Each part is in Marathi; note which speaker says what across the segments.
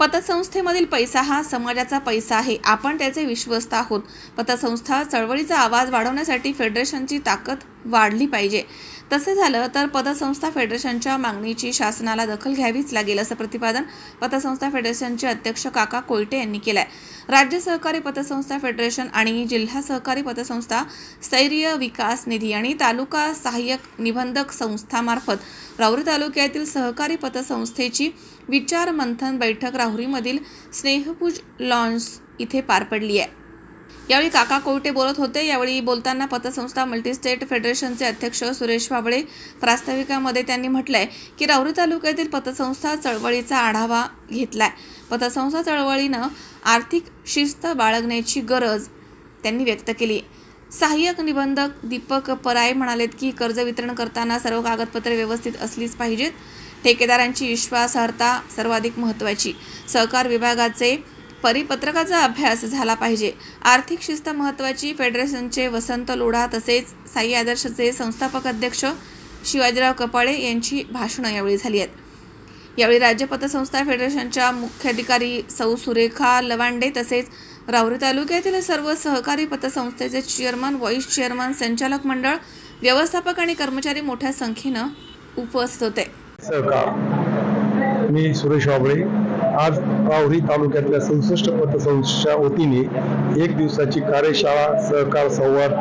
Speaker 1: पतसंस्थेमधील पैसा हा समाजाचा पैसा आहे. आपण त्याचे विश्वस्त आहोत. पतसंस्था चळवळीचा आवाज वाढवण्यासाठी फेडरेशनची ताकद वाढली पाहिजे. तसे झालं तर पतसंस्था फेडरेशनच्या मागणीची शासनाला दखल घ्यावीच लागेल असं प्रतिपादन पतसंस्था फेडरेशनचे अध्यक्ष काका कोयटे यांनी केलं आहे राज्य सहकारी पतसंस्था फेडरेशन आणि जिल्हा सहकारी पतसंस्था स्थैर्य विकास निधी आणि तालुका सहाय्यक निबंधक संस्थामार्फत राऊरी तालुक्यातील सहकारी पतसंस्थेची विचार मंथन बैठक राहुरीमधील स्नेहपूज लॉन्स इथे पार पडली आहे. यावेळी काका कोवटे बोलत होते. यावेळी बोलताना पतसंस्था मल्टीस्टेट फेडरेशनचे अध्यक्ष सुरेश बाबळे प्रास्ताविकामध्ये त्यांनी म्हटलंय की राहुरी तालुक्यातील पतसंस्था चळवळीचा आढावा घेतलाय. पतसंस्था चळवळीनं आर्थिक शिस्त बाळगण्याची गरज त्यांनी व्यक्त केली. सहाय्यक निबंधक दीपक पराय म्हणालेत की कर्ज वितरण करताना सर्व कागदपत्रे व्यवस्थित असलीच पाहिजेत. ठेकेदारांची विश्वासार्हता सर्वाधिक महत्त्वाची. सहकार विभागाचे परिपत्रकाचा अभ्यास झाला पाहिजे. आर्थिक शिस्त महत्त्वाची फेडरेशनचे वसंत लोढा तसेच साई आदर्शचे संस्थापक अध्यक्ष शिवाजीराव कपाळे यांची भाषणं यावेळी झाली आहेत. यावेळी राज्य पतसंस्था फेडरेशनच्या मुख्याधिकारी सौ. सुरेखा लवांडे तसेच रावरी तालुक्यातील सर्व सहकारी पतसंस्थेचे चेअरमन व्हाईस चेअरमन संचालक मंडळ व्यवस्थापक आणि कर्मचारी मोठ्या संख्येनं उपस्थित होते.
Speaker 2: सहकार. मी सुरेश वाबळे. आज राहुरी तालुक्यातल्या सदुसष्ट पतसंस्थेच्या वतीने एक दिवसाची कार्यशाळा सहकार संवाद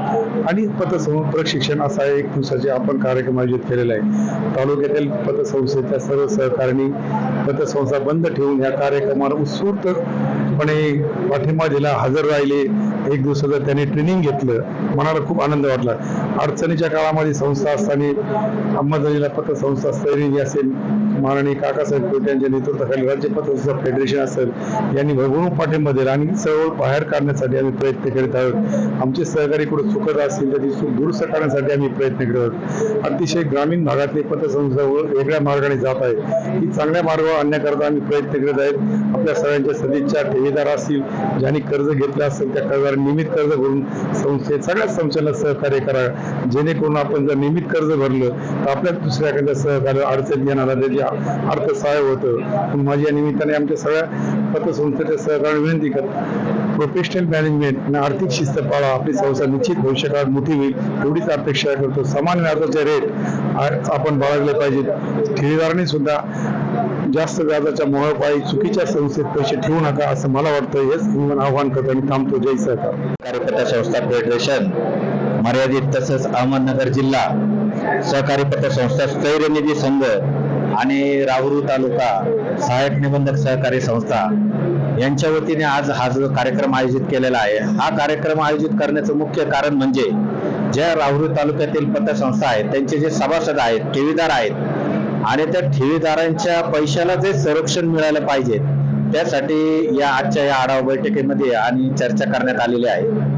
Speaker 2: आणि पतसंस्था प्रशिक्षण असा एक दिवसाचे आपण कार्यक्रम आयोजित केलेला आहे. तालुक्यातील पतसंस्थेच्या सर्व सहकार्यांनी पतसंस्था बंद ठेवून या कार्यक्रमाला उत्स्फूर्तपणे पाठिंबा दिला हजर राहिले. एक दिवसाचं त्यांनी ट्रेनिंग घेतलं. मनाला खूप आनंद वाटला. अडचणीच्या काळामध्ये संस्था असताना अंबाजोगाईला संस्था स्थैर्य असेल. माननीय काकासाहेब कोटे यांच्या नेतृत्वाखाली राज्य पत्रकार फेडरेशन असेल यांनी भरभरून पाठिंबा दिला आणि चळवळ बाहेर काढण्यासाठी आम्ही प्रयत्न करीत आहोत. आमचे सहकारी कुठे चुकत असतील तर ती चूक दुरुस्त करण्यासाठी आम्ही प्रयत्न करत आहोत. अतिशय ग्रामीण भागातली पतसंस्था वेगळ्या मार्गाने जात आहे ही चांगल्या मार्गावर आणण्याकरता आम्ही प्रयत्न करत आहेत. आपल्या सगळ्यांच्या सदिच्छा ठेवीदार असतील ज्यांनी कर्ज घेतलं असेल त्या कर्जावर नियमित कर्ज भरून संस्थेत सगळ्या संस्थेला सहकार्य करा. जेणेकरून आपण जर नियमित कर्ज भरलं तर आपल्याच दुसऱ्या सहकार्य अडचण येणार त्याची अर्थसहाय्य होतं म्हणून माझ्या निमित्ताने आमच्या सगळ्या पतसंस्थेच्या सहकार्य विनंती करतो. प्रोफेशनल मॅनेजमेंट आणि आर्थिक शिस्त पाळा आपली संस्था निश्चित भविष्यकाळात मोठी होईल एवढीच अपेक्षा करतो. समान व्याजाचे रेट आपण बाळगले पाहिजेत. ठेवीदारांनी सुद्धा जास्त व्याजाच्या मोहपायी चुकीच्या संस्थेत पैसे ठेवू नका असं मला वाटतं. हेच मी आव्हान करतो आणि थांबतो. जय सहकार.
Speaker 3: कार्यकर्ता संस्था फेडरेशन. मर्यादित तसंच अहमदनगर जिल्हा सहकारी पतसंस्था स्थैर्यनिधी संघ आणि राहुरू तालुका सहाय्यक निबंधक सहकारी संस्था यांच्या वतीने आज हा जो कार्यक्रम आयोजित केलेला आहे हा कार्यक्रम आयोजित करण्याचं मुख्य कारण म्हणजे ज्या राहुरी तालुक्यातील पतसंस्था आहेत त्यांचे जे सभासद आहेत ठेवीदार आहेत आणि त्या ठेवीदारांच्या पैशाला जे संरक्षण मिळालं पाहिजे त्यासाठी या आजच्या या आढावा बैठकीमध्ये आणि चर्चा करण्यात आलेली आहे.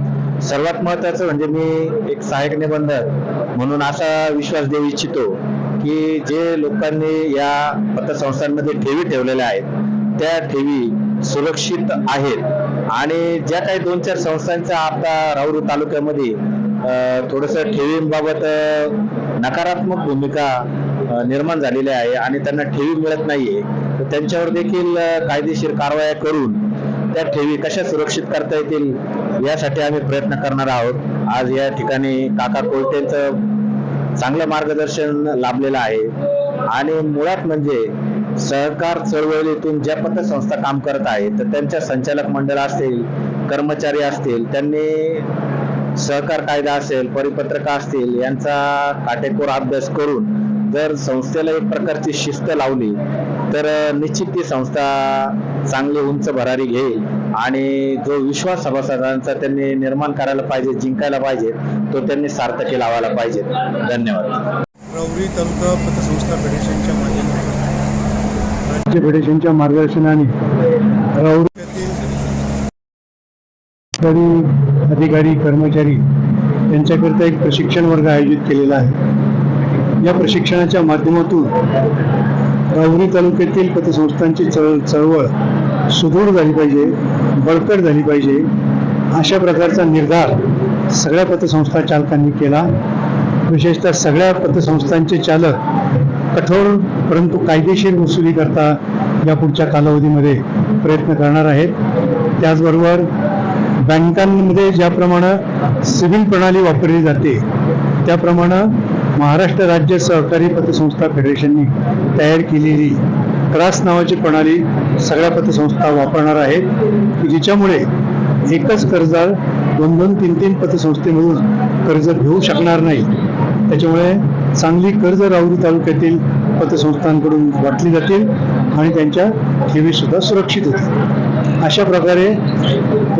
Speaker 3: सर्वात महत्वाचं म्हणजे मी एक सहाय्यक निबंधक म्हणून असा विश्वास देऊ इच्छितो की जे लोकांनी या पतसंस्थांमध्ये ठेवी ठेवलेल्या आहेत त्या ठेवी सुरक्षित आहेत. आणि ज्या काही दोन चार संस्थांच्या आता राऊर तालुक्यामध्ये थोडस ठेवींबाबत नकारात्मक भूमिका निर्माण झालेली आहे आणि त्यांना ठेवी मिळत नाहीये तर त्यांच्यावर देखील कायदेशीर कारवाया करून त्या ठेवी कशा सुरक्षित करता येतील यासाठी आम्ही प्रयत्न करणार आहोत. आज या ठिकाणी काका कोलटेंचं चांगलं मार्गदर्शन लाभलेलं आहे. आणि मुळात म्हणजे सहकार चळवळीतून ज्या पतसंस्था काम करत आहेत तर त्यांच्या संचालक मंडळ असतील कर्मचारी असतील त्यांनी सहकार कायदा असेल परिपत्रक असतील यांचा काटेकोर अभ्यास करून जर संस्थेला एक प्रकारची शिस्त लावली तर निश्चित ती संस्था चांगली उंच भरारी घेईल आणि जो विश्वास सभासदांचा त्यांनी निर्माण करायला पाहिजे जिंकायला पाहिजे तो त्यांनी सार्थकी लावायला पाहिजे. धन्यवाद.
Speaker 4: राऊरी तालुका पतसंस्था फेडरेशनच्या माध्यमातून.
Speaker 5: राज्य फेडरेशनच्या मार्गदर्शनाने अधिकारी कर्मचारी यांच्याकरिता एक प्रशिक्षण वर्ग आयोजित केलेला आहे. या प्रशिक्षणाच्या माध्यमातून राहुरी तालुक्यातील पतसंस्थांची चळ चळवळ सुदृढ झाली पाहिजे बळकट झाली पाहिजे. अशा प्रकारचा निर्धार सगळ्या पतसंस्था चालकांनी केला. विशेषतः सगळ्या पतसंस्थांचे चालक कठोर परंतु कायदेशीर वसुली करता या पुढच्या कालावधीमध्ये प्रयत्न करणार आहेत. त्याचबरोबर बँकांमध्ये ज्याप्रमाणे सिव्हिल प्रणाली वापरली जाते त्याप्रमाणे महाराष्ट्र राज्य सहकारी पतसंस्था फेडरेशननी तयार केलेली क्रास नावाची प्रणाली सगळ्या पतसंस्था वापरणार आहेत. की जिच्यामुळे एकच कर्जदार दोन दोन तीन तीन पतसंस्थेमधून कर्ज घेऊ शकणार नाही. त्याच्यामुळे चांगली कर्ज राहुरी तालुक्यातील पतसंस्थांकडून वाटली जातील आणि त्यांच्या ठेवीसुद्धा सुरक्षित होतील. अशा प्रकारे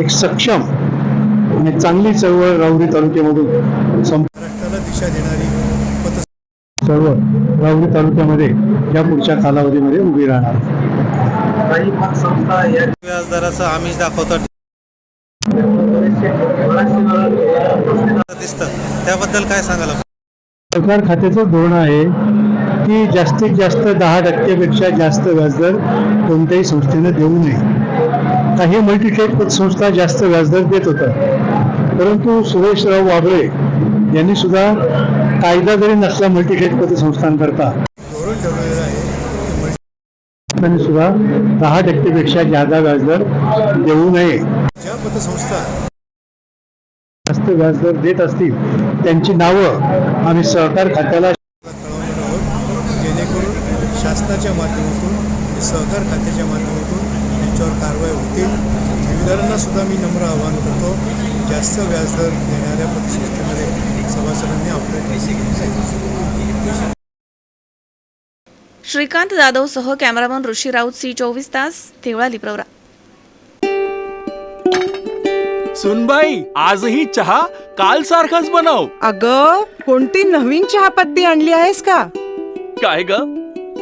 Speaker 5: एक सक्षम आणि चांगली चळवळ राहुरी तालुक्यामधून संप
Speaker 4: महाराष्ट्राला दिशा देणारी
Speaker 5: चळवळ राहुरी तालुक्यामध्ये या पुढच्या कालावधीमध्ये उभी राहणार.
Speaker 4: व्याजदराचं आमिष दाखवतात. दिसतं. त्याबद्दल काय सांगाल?
Speaker 5: सरकार खात्याचं धोरण आहे की जास्तीत जास्त दहा टक्क्यापेक्षा जास्त व्याजदर कोणत्याही संस्थेनं देऊ नये. काही मल्टीटेक पतसंस्था जास्त व्याजदर देत होतं परंतु सुरेशराव वाबळे यांनी सुद्धा कायदा जरी नसला मल्टीटेक पतसंस्थांकरता
Speaker 4: धोरण ठरवलेलं आहे
Speaker 5: सुद्धा दहा टक्केपेक्षा जादा व्याजदर देऊ नये.
Speaker 4: ज्या पतसंस्था
Speaker 5: जास्त व्याजदर देत असतील त्यांची नावं आम्ही सहकार खात्याला
Speaker 4: आहोत जेणेकरून शासनाच्या माध्यमातून सहकार खात्याच्या माध्यमातून यांच्यावर कारवाई होतील. सुद्धा मी नम्र आवाहन करतो. जास्त व्याजदर देणाऱ्या पतसंस्थेमध्ये सभासदांनी आपले पैसे घेतले
Speaker 1: श्रीकांत जाधव सह कॅमेरामन ऋषी राऊत सी चोवीस तास देवळा प्रवरा.
Speaker 6: सुनबाई आजही चहा काल सारखाच बनव.
Speaker 7: अग कोणती नवीन चहापत्ती आणली आहेस का?
Speaker 6: काय ग?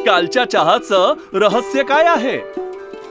Speaker 6: कालच्या चहाचं रहस्य काय आहे?